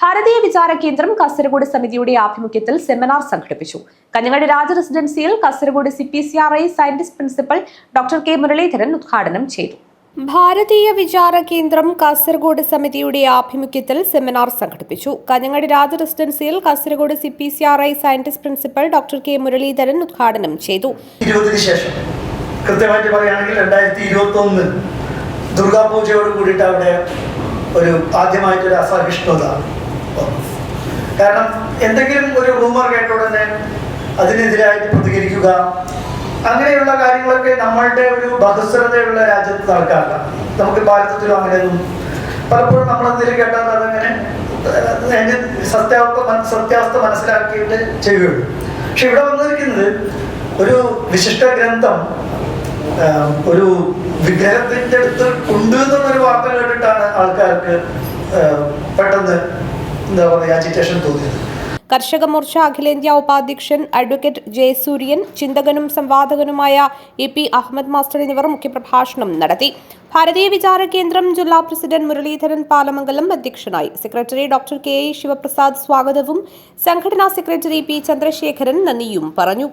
ഭാരതീയ വിചാര കേന്ദ്രം കാസർഗോഡ് സമിതിയുടെ ആഭിമുഖ്യത്തിൽ സെമിനാർ സംഘടിപ്പിച്ചു. Kanhangad Raja റെസിഡൻസിയിൽ Kasaragod C P C R I scientist principal doctor K Muraleedharan ഉദ്ഘാടനം ചെയ്തു. ഭാരതീയ വിചാര കേന്ദ്രം കാസർഗോഡ് സമിതിയുടെ ആഭിമുഖ്യത്തിൽ സെമിനാർ സംഘടിപ്പിച്ചു. കഞ്ഞങ്ങാടി Raja റെസിഡൻസിയിൽ Kasaragod C P C R I scientist principal doctor K Muraleedharan ഉദ്ഘാടനം ചെയ്തു. ശേഷം. കൃത്യമായിട്ട് പറയുകയാണെങ്കിൽ രണ്ടായിരത്തി ഇരുപത്തി ഒന്ന് ദുർഗാപൂജയോട് കൂടിയിട്ട് അവിടെ ഒരു ആദ്യമായിട്ടൊരു അസഹിഷ്ണുത. കാരണം എന്തെങ്കിലും ഒരു റൂമർ കേട്ട ഉടനെ അതിനെതിരായിട്ട് പ്രതികരിക്കുക അങ്ങനെയുള്ള കാര്യങ്ങളൊക്കെ നമ്മളുടെ ഒരു ബഹുസ്വരതയുള്ള രാജ്യത്ത് നടക്കാറില്ല. നമുക്ക് ഭാരതത്തിലും അങ്ങനെയൊന്നും പലപ്പോഴും നമ്മൾ എന്തെങ്കിലും കേട്ടാൽ അതങ്ങനെ അതിന്റെ സത്യാവസ്ഥ സത്യാവസ്ഥ മനസ്സിലാക്കിയിട്ട് ചെയ്യുകയുള്ളൂ. പക്ഷെ ഇവിടെ വന്നിരിക്കുന്നത് ഒരു വിശിഷ്ട ഗ്രന്ഥം ഒരു വിഗ്രഹത്തിന്റെ അടുത്ത് ഉണ്ട് എന്നുള്ളൊരു വാർത്ത കേട്ടിട്ടാണ് ആൾക്കാർക്ക് പെട്ടെന്ന് എന്താ പറയുക അജിറ്റേഷൻ തോന്നിയത്? കർഷക മോർച്ച അഖിലേന്ത്യാ ഉപാധ്യക്ഷൻ അഡ്വക്കേറ്റ് ജയസൂര്യൻ ചിന്തകനും സംവാദകനുമായ എ പി അഹമ്മദ് മാസ്റ്റർ എന്നിവർ മുഖ്യപ്രഭാഷണം നടത്തി. ഭാരതീയ വിചാര കേന്ദ്രം ജില്ലാ പ്രസിഡന്റ് മുരളീധരൻ പാലമംഗലം അധ്യക്ഷനായി. സെക്രട്ടറി ഡോക്ടർ കെ ശിവപ്രസാദ് സ്വാഗതവും സംഘടനാ സെക്രട്ടറി പി ചന്ദ്രശേഖരൻ നന്ദിയും പറഞ്ഞു.